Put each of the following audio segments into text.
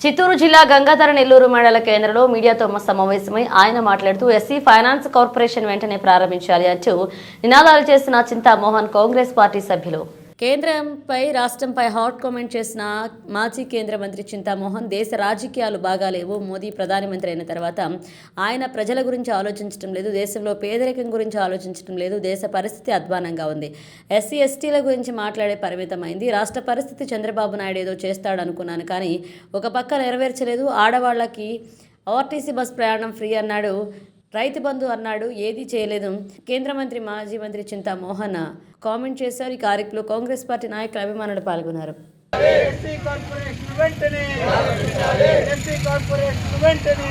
చిత్తూరు జిల్లా గంగాధర నెల్లూరు మండల కేంద్రంలో మీడియాతో సమావేశమై ఆయన మాట్లాడుతూ ఎస్సీ ఫైనాన్స్ కార్పొరేషన్ వెంటనే ప్రారంభించాలి అంటూ నినాదాలు చేసిన చింతామోహన్ కాంగ్రెస్ పార్టీ సభ్యులు. కేంద్రంపై రాష్ట్రంపై హాట్ కామెంట్ చేసిన మాజీ కేంద్ర మంత్రి చింతామోహన్ దేశ రాజకీయాలు బాగాలేవు మోదీ ప్రధానమంత్రి అయిన తర్వాత ఆయన ప్రజల గురించి ఆలోచించడం లేదు. దేశంలో పేదరికం గురించి ఆలోచించడం లేదు. దేశ పరిస్థితి అధ్వానంగా ఉంది. ఎస్సీ ఎస్టీల గురించి మాట్లాడే పరిమితమైంది రాష్ట్ర పరిస్థితి చంద్రబాబు నాయుడు ఏదో చేస్తాడు అనుకున్నాను కానీ ఒక పక్క నెరవేర్చలేదు. ఆడవాళ్ళకి ఆర్టీసీ బస్ ప్రయాణం ఫ్రీ అన్నాడు. రైతు బంధు అన్నాడు ఏది చేయలేదు. కేంద్ర మంత్రి మాజీ మంత్రి చింతా మోహన్ కామెంట్ చేశారు. ఈ కార్యక్రమంలో కాంగ్రెస్ పార్టీ నాయకుల అభిమానులు పాల్గొన్నారు. ఎస్సీ కార్పొరేషన్ వెంటనే కార్పొరేషన్ వెంటనే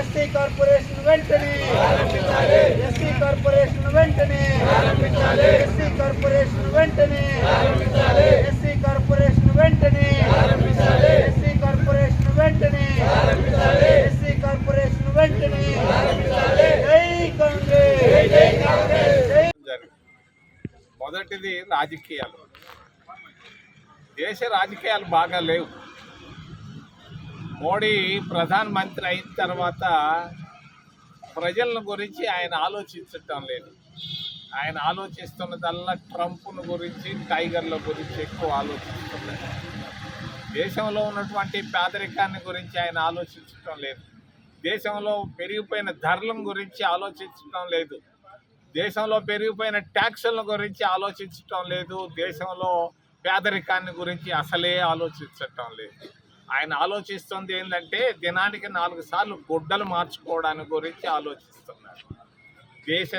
ఎస్సీ కార్పొరేషన్ వెంటనే ఎస్సీ కార్పొరేషన్ వెంటనే ఎస్సీ కార్పొరేషన్ వెంటనే ఎస్సీ కార్పొరేషన్ వెంటనే ఎస్సీ కార్పొరేషన్ వెంటనే ఎస్సీ కార్పొరేషన్ వెంటనే జై కాంగ్రెస్ జై కాంగ్రెస్ జై జరిగింది మొదటిది రాజకీయాలు. దేశ రాజకీయాలు బాగా లేవు. మోడీ ప్రధానమంత్రి అయిన తర్వాత ప్రజల గురించి ఆయన ఆలోచించటం లేదు. ఆయన ఆలోచిస్తున్నదల్లా ట్రంప్ను గురించి టైగర్ల గురించి ఎక్కువ ఆలోచిస్తున్నారు. దేశంలో ఉన్నటువంటి పేదరికాన్ని గురించి ఆయన ఆలోచించటం లేదు. దేశంలో పెరిగిపోయిన ధరల గురించి ఆలోచించటం లేదు. దేశంలో పెరిగిపోయిన ట్యాక్సుల గురించి ఆలోచించటం లేదు దేశంలో పేదరికాన్ని గురించి అసలే ఆలోచించటం లేదు. ఆయన ఆలోచిస్తుంది ఏంటంటే దినానికి నాలుగు సార్లు గుడ్డలు మార్చుకోవడానికి గురించి ఆలోచిస్తున్నారు. దేశ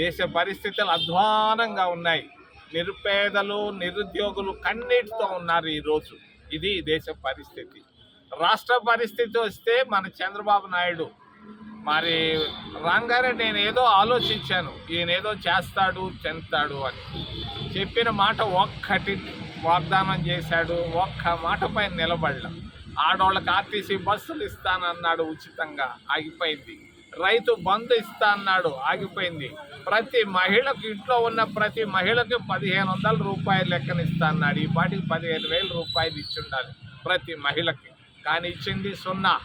దేశ పరిస్థితులు అధ్వానంగా ఉన్నాయి. నిరుపేదలు నిరుద్యోగులు కన్నీటితో ఉన్నారు ఈరోజు ఇది దేశ పరిస్థితి. రాష్ట్ర పరిస్థితి వస్తే మన చంద్రబాబు నాయుడు మరి రాగానే నేను ఏదో ఆలోచించాను. ఈయన ఏదో చేస్తాడు చెందుతాడు అని. చెప్పిన మాట ఒక్కటి వాగ్దానం చేశాడు. ఒక్క మాట పైన నిలబడలా. ఆడవాళ్ళకి ఆర్టీసీ బస్సులు ఇస్తానన్నాడు ఉచితంగా. ఆగిపోయింది. రైతు బంధు ఇస్తా అన్నాడు ఆగిపోయింది. ప్రతి మహిళకు ఇంట్లో ఉన్న ప్రతి మహిళకి పదిహేను వందల రూపాయలు లెక్కన ఇస్తా అన్నాడు ఈ పాటికి పదిహేను వేల రూపాయలు ఇచ్చి ఉండాలి ప్రతి మహిళకి. కానీ ఇచ్చింది సున్నా.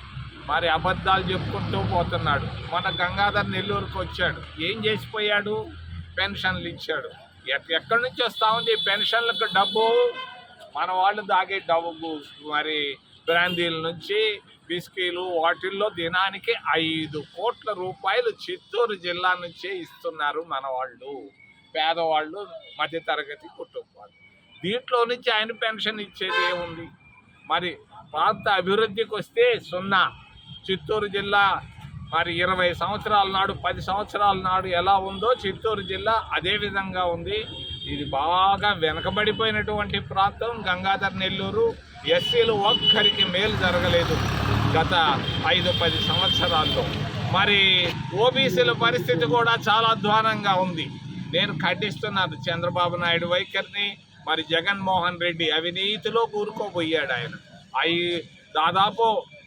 మరి అబద్ధాలు చెప్పుకుంటూ పోతున్నాడు. మన గంగాధర్ నెల్లూరుకు వచ్చాడు. ఏం చేసిపోయాడు? పెన్షన్లు ఇచ్చాడు. ఎక్కడి నుంచి వస్తూ ఉంది పెన్షన్లకు డబ్బు? మన వాళ్ళు దాగే డబ్బు. మరి బ్రాందీల నుంచి బిస్కీలు వాటిల్లో దినానికి ఐదు కోట్ల రూపాయలు చిత్తూరు జిల్లా నుంచే ఇస్తున్నారు మన వాళ్ళు. పేదవాళ్ళు మధ్యతరగతి కుటుంబాలు. దీంట్లో నుంచి ఆయన పెన్షన్ ఇచ్చేది ఏముంది? మరి ప్రాంత అభివృద్ధికి వస్తే సున్నా. చిత్తూరు జిల్లా మరి ఇరవై సంవత్సరాల నాడు పది సంవత్సరాల నాడు ఎలా ఉందో చిత్తూరు జిల్లా అదే విధంగా ఉంది. ఇది బాగా వెనకబడిపోయినటువంటి ప్రాంతం. గంగాధర్ నెల్లూరు ఎస్సీలు ఒక్కరికి మేలు జరగలేదు గత ఐదు పది సంవత్సరాల్లో. మరి ఓబీసీల పరిస్థితి కూడా చాలా అధ్వానంగా ఉంది. నేను ఖండిస్తున్నాను చంద్రబాబు నాయుడు వైఖరిని మరి జగన్మోహన్ రెడ్డి అవినీతిలో కూరుకోబోయాడు ఆయన. అవి దాదాపు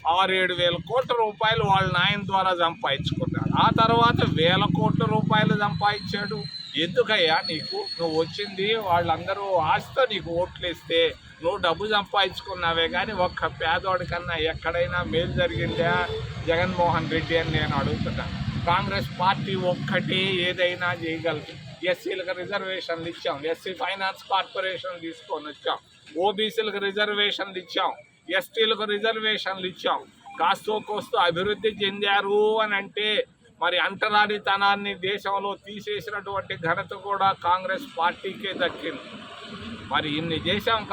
ఆరేడు వేల కోట్ల రూపాయలు వాళ్ళ నాయన ద్వారా సంపాదించుకున్నాడు. ఆ తర్వాత వేల కోట్ల రూపాయలు సంపాదించాడు. ఎందుకయ్యా నీకు? నువ్వు వచ్చింది వాళ్ళందరూ ఆశతో నీకు ఓట్లు ఇస్తే నువ్వు డబ్బు సంపాదించుకున్నావే కానీ ఒక్క పేదోడికన్నా ఎక్కడైనా మేలు జరిగిందా? జగన్మోహన్ రెడ్డి అని నేను అడుగుతున్నాను కాంగ్రెస్ పార్టీ ఒక్కటి ఏదైనా చేయగలదు. ఎస్సీలకు రిజర్వేషన్లు ఇచ్చాం. ఎస్సీ ఫైనాన్స్ కార్పొరేషన్ తీసుకొని వచ్చాం. ఓబీసీలకు రిజర్వేషన్లు ఇచ్చాం. ఎస్టీలకు రిజర్వేషన్లు ఇచ్చాం. కాస్తో కోస్తో అభివృద్ధి చెందారు అని అంటే మరి అంటరానితనాన్ని దేశంలో తీసేసినటువంటి ఘనత కూడా కాంగ్రెస్ పార్టీకే దక్కింది. మరి ఇన్ని చేశాం కాంగ్రెస్